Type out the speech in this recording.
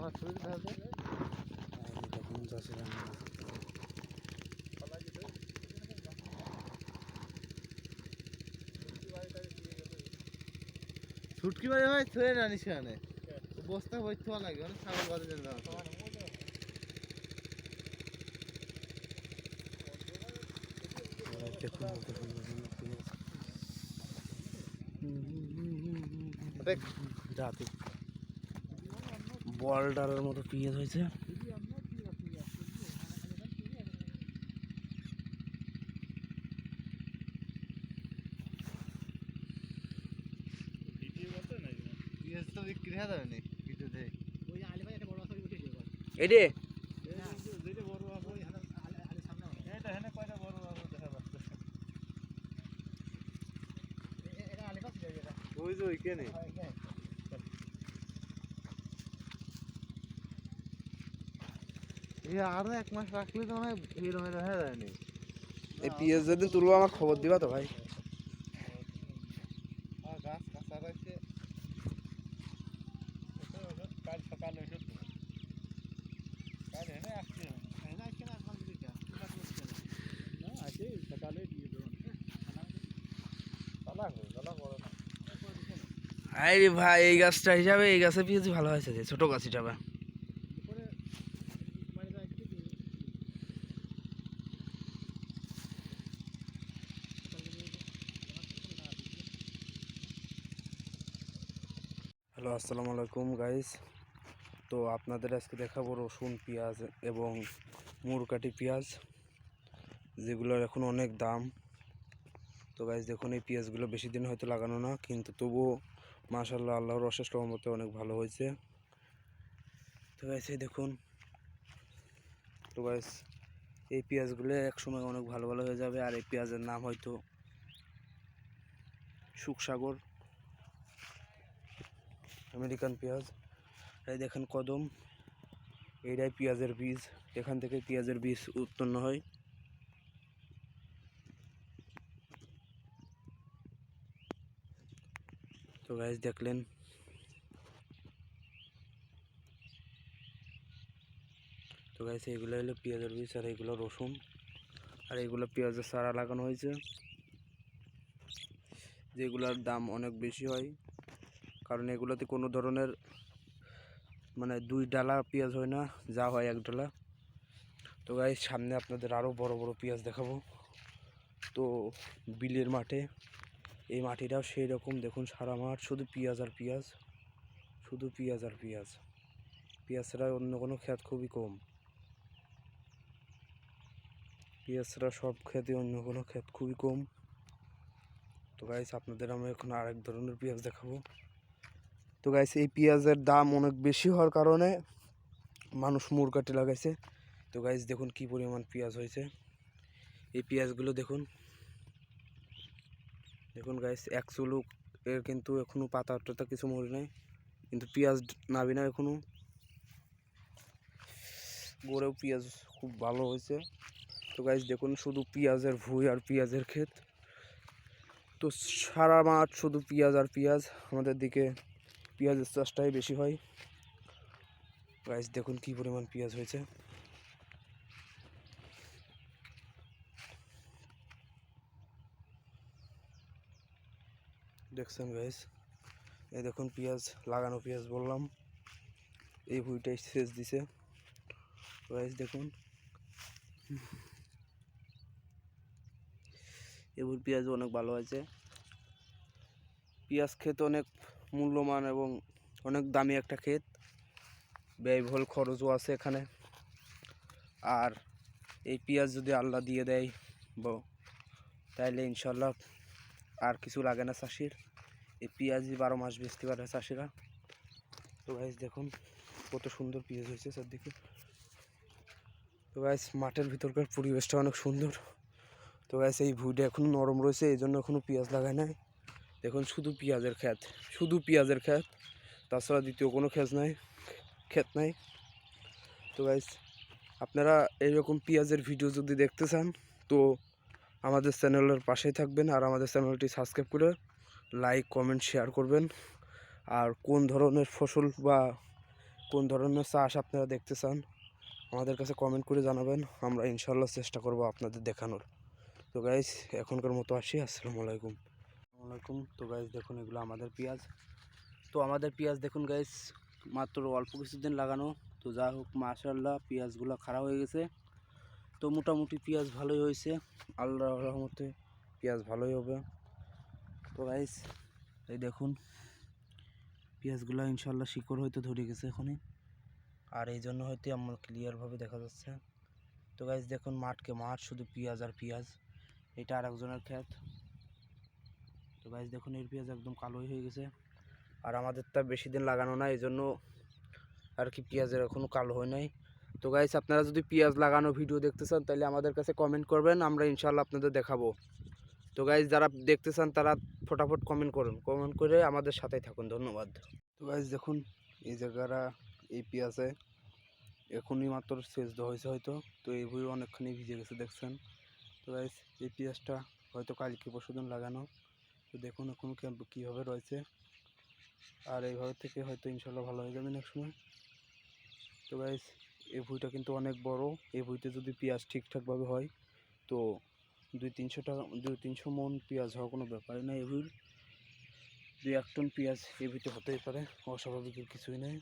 আমার এই দেখুন চাষিরা ছুটকি বাজে ভাই থয়ে না নিশানে বস্তা বই থোয়া লাগে অনেক ছাগল বাজে দেন না দেখুন কত সুন্দর সুন্দর পেঁয়াজ। দেখ রাতে বল ডালের মতো পেঁয়াজ হয়েছে। হয়ে ওই যে ওইখানে। আরও এক মাস রাখলে তো মানে হয়ে যায়নি এই পেঁয়াজ যেদিন তুলবো আমার খবর দিবা তো ভাই। গাছ কাঁচা রাখছে কাল সকালে এসে তো। কাল এনে আসছে। এনে আসছে না সকালে দিয়ে বড় না। আরে ভাই এই গাছটা হিসাবে এই গাছের পেঁয়াজ ভালো হয়েছে যে ছোট গাছ হিসাবে হ্যালো, আসসালামু আলাইকুম গাইস তো আপনাদের আজকে দেখাবো রসুন পেঁয়াজ এবং মুরকাটি পেঁয়াজ, যেগুলোর এখন অনেক দাম। তো গাইস দেখুন, এই পেঁয়াজগুলো বেশি দিন হয়তো লাগানো না, কিন্তু তবুও মাশাল্লাহ আল্লাহর অশেষ রহমতে অনেক ভালো হয়েছে। তো গাইস এই দেখুন। তো গাইস এই পেঁয়াজগুলো একসময় অনেক ভালো ভালো হয়ে যাবে, আর এই পেঁয়াজের নাম হয়তো সুখসাগর আমেরিকান পেঁয়াজ। এই দেখেন কদম। এইটাই পেঁয়াজের বীজ। এখান থেকে পেঁয়াজের বীজ উৎপন্ন হয়। তো গাইজ দেখলেন। তো গাইজ এইগুলো হলো পেঁয়াজের বীজ আর এইগুলো রসুন। আর এইগুলো পেঁয়াজের চারা লাগানো হয়েছে। যেগুলোর দাম অনেক বেশি হয়। কারণ এগুলোতে কোনো ধরনের মানে দুই ডালা পেঁয়াজ হয় না, যা হয় এক ডালা। তো গাইজ সামনে আপনাদের আরও বড় বড় পেঁয়াজ দেখাবো। তো বিলের মাঠে, এই মাটিটাও সেই রকম দেখুন সারা মাঠ, শুধু পেঁয়াজ আর পেঁয়াজ, শুধু পেঁয়াজ আর পেঁয়াজ। পেঁয়াজ ছাড়া অন্য কোনো ক্ষেত খুবই কম। পেঁয়াজ ছাড়া সব ক্ষেতে অন্য কোনো ক্ষেত খুবই কম। তো গাইস আপনাদের আমরা এখন আরেক ধরনের পেঁয়াজ দেখাবো। তো গাইস এই পেঁয়াজের দাম অনেক বেশি হওয়ার কারণে মানুষ মুরগাটি লাগাইছে। তো গাইস দেখুন কি পরিমাণ পেঁয়াজ হয়েছে। এই পেঁয়াজগুলো দেখুন। দেখুন গাইস এক চুলুক এর কিন্তু এখনও পাতা টাতা কিছু মরে নাই। কিন্তু পেঁয়াজ নাবি না এখনও। গড়েও পেঁয়াজ খুব ভালো হয়েছে। তো গাইস দেখুন শুধু পেঁয়াজের ভুঁই আর পেঁয়াজের ক্ষেত। তো সারা মাঠ শুধু পেঁয়াজ আর পেঁয়াজ। আমাদের দিকে পেঁয়াজের চাষটাই বেশি হয়। গাইস দেখুন কি পরিমাণ পেঁয়াজ হয়েছে। দেখছেন গাইস এই দেখুন পেঁয়াজ, লাগানো পেঁয়াজ বললাম। এই ভুঁইটাই সেচ দিছে। গাইস দেখুন। এগুলো পেঁয়াজ অনেক ভালো হয়েছে। পেঁয়াজ খেতে অনেক মূল্যমান এবং অনেক দামি একটা ক্ষেত। ব্যয়বহুল খরচও আছে এখানে। আর এই পেঁয়াজ যদি আল্লাহ দিয়ে দেয়, ব- তাইলে ইনশাল্লাহ আর কিছু লাগে না চাষির। এই পেঁয়াজই বারো মাস বেচতে পারে চাষিরা। তো গাইজ দেখুন কত সুন্দর পেঁয়াজ হয়েছে চারদিকে। তো গাইজ মাঠের ভিতরকার পরিবেশটা অনেক সুন্দর। তো গাইজ এই ভুঁইটা এখনও নরম রয়েছে এই জন্য এখনও পেঁয়াজ লাগায় নাই। দেখুন, শুধু পেঁয়াজের ক্ষেত, শুধু পেঁয়াজের ক্ষেত। তাছাড়া দ্বিতীয় কোনো ক্ষেত নাই ক্ষেত নাই। তো গাইজ আপনারা এইরকম পেঁয়াজের ভিডিও যদি দেখতে চান, তো আমাদের চ্যানেলের পাশেই থাকবেন আর আমাদের চ্যানেলটি সাবস্ক্রাইব করে লাইক কমেন্ট শেয়ার করবেন। আর কোন ধরনের ফসল বা কোন ধরনের চাষ আপনারা দেখতে চান, আমাদের কাছে কমেন্ট করে জানাবেন। আমরা ইনশাল্লাহ চেষ্টা করব আপনাদের দেখানোর। তো গাইজ এখনকার মতো আসি, আসসালামু আলাইকুম। আসসালামু আলাইকুম। তো গাইজ দেখুন, এগুলো আমাদের পেঁয়াজ। তো আমাদের পেঁয়াজ দেখুন গাইজ মাত্র অল্প কিছুদিন লাগানো। তো যা হোক মাশাল্লাহ পেঁয়াজগুলো খারাপ হয়ে গেছে। তো মোটামুটি পেঁয়াজ ভালোই হয়েছে। আল্লাহ রহমতে পেঁয়াজ ভালোই হবে। তো গাইজ এই দেখুন, পেঁয়াজগুলো ইনশাল্লাহ শিকড় হয়তো ধরে গেছে এখনই। আর এই জন্য হয়তো আমার ক্লিয়ারভাবে দেখা যাচ্ছে। তো গাইজ দেখুন, মাঠকে মাঠ শুধু পেঁয়াজ আর পেঁয়াজ। এটা আর একজনের ক্ষেত তো গাইজ দেখুন, এর পেঁয়াজ একদম কালোই হয়ে গেছে। আর আমাদের তা বেশি দিন লাগানো না, এই জন্য আর কি পেঁয়াজের এখনও কালো হয় নাই। তো গাইজ আপনারা যদি পেঁয়াজ লাগানো ভিডিও দেখতে চান, তাহলে আমাদের কাছে কমেন্ট করবেন, আমরা ইনশাল্লাহ আপনাদের দেখাবো। তো গাইজ যারা দেখতে চান, তারা ফটাফট কমেন্ট করুন। কমেন্ট করে আমাদের সাথেই থাকুন। ধন্যবাদ। তো গাইজ দেখুন, এই জায়গাটা, এই পেঁয়াজে এখনই মাত্র সেচ দেওয়া হয়েছে হয়তো। তো এই বই অনেকখানি ভিজে গেছে, দেখছেন? তো গাইজ এই পেঁয়াজটা হয়তো কালকে পরশুদিন লাগানো। তো দেখুন এখন কীভাবে রয়েছে। আর এইভাবে থেকে হয়তো ইনশাল্লাহ ভালো হয়ে যাবে নেক্সট সময়। তো গাইজ এই ভুঁইটা কিন্তু অনেক বড়। এই ভুঁইতে যদি পেঁয়াজ ঠিকঠাকভাবে হয়, তো দুই তিনশো টাকা, দুই তিনশো মন পেঁয়াজ হওয়ার কোনো ব্যাপারই না এই ভুঁইর। দুই এক টন পেঁয়াজ এই ভুঁইতে হতেই পারে অস্বাভাবিক কিছুই নেই।